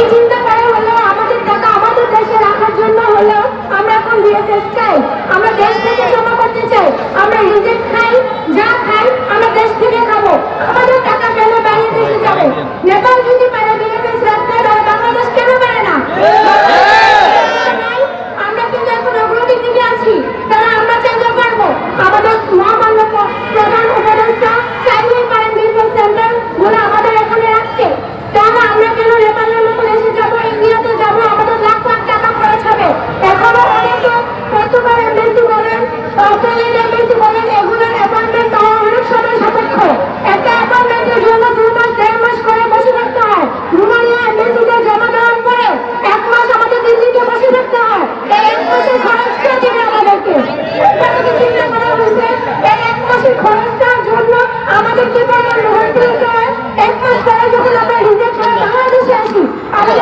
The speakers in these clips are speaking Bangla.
এই চিন্তা তারা হলো? আমাদের টাকা আমাদের দেশে রাখার জন্য হলো আমরা এখন বিএসএস চাই। আমরা দেশ থেকে জমা করতে চাই। আমরা রিজেক্ট খাই, যা খাই, আমরা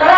তারা